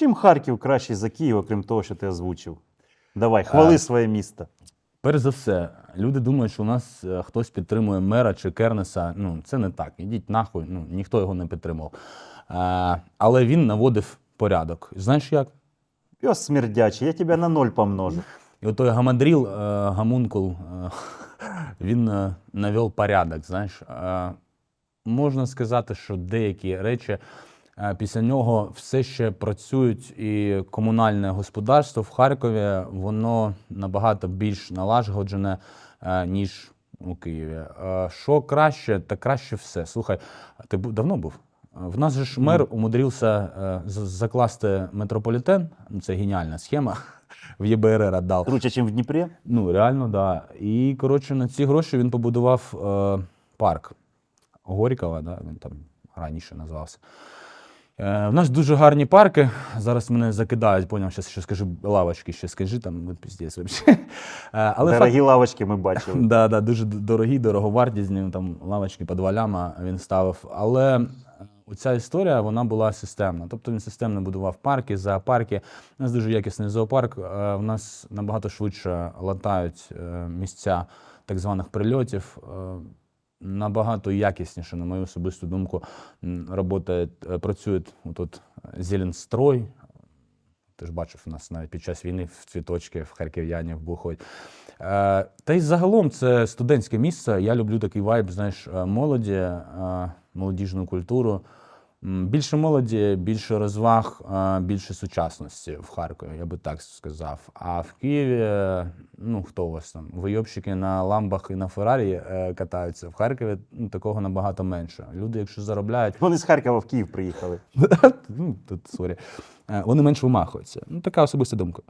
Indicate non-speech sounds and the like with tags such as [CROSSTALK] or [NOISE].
Чим Харків кращий за Київ, окрім того, що ти озвучив? Давай, хвали Е, своє місто. Перш за все, люди думають, що у нас е, хтось підтримує мера чи Кернеса. Ну, це не так. Ідіть нахуй, ну, ніхто його не підтримав. Е, але він наводив порядок. Знаєш як? Пес смердячий, я тебе на ноль помножу. І от той гамандріл, е, гамункул, е, він е, навів порядок. Знаєш, Е, можна сказати, що деякі речі після нього все ще працюють, і комунальне господарство в Харкові воно набагато більш налагоджене, е, ніж у Києві. Е, Що краще, та краще все. Слухай, ти давно був? В нас же ж мер умудрився е, закласти метрополітен. Ну, Це геніальна схема. В ЄБРР віддав. Круче, ніж в Дніпрі. Ну, реально, так. Да. І, коротше, на ці гроші він побудував е, парк Горького, да? він там раніше називався. Е, в нас дуже гарні парки. Зараз мене закидають, поняв, що, що скажу лавочки, ще скажи, там от піздець вообще. [LAUGHS] Е, Але факт, лавочки ми бачили. [LAUGHS] да, да, дуже дорогі, дороговартісні, там лавочки під валяма він ставив. Але е, оця історія вона була системна. Тобто він системно будував парки, зоопарки. У нас дуже якісний зоопарк. Е, В нас набагато швидше латають е, місця так званих прильотів. Е, Набагато якісніше, на мою особисту думку, робота е, працює тут Зеленстрой, ти ж бачив, у нас навіть під час війни в цвіточки в харків'яні бухають. Е, та й загалом це студентське місце. Я люблю такий вайб, знаєш, е, молоді, е, молодіжну культуру. Більше молоді, більше розваг, більше сучасності в Харкові, я би так сказав. А в Києві, ну хто у вас там? Вийобщики на ламбах і на Феррарі е, катаються. В Харкові ну, такого набагато менше. Люди, якщо заробляють, Вони з Харкова в Київ приїхали. [LAUGHS] ну, тут сорі. Е, Вони менше вимахуються. Ну, така особиста думка.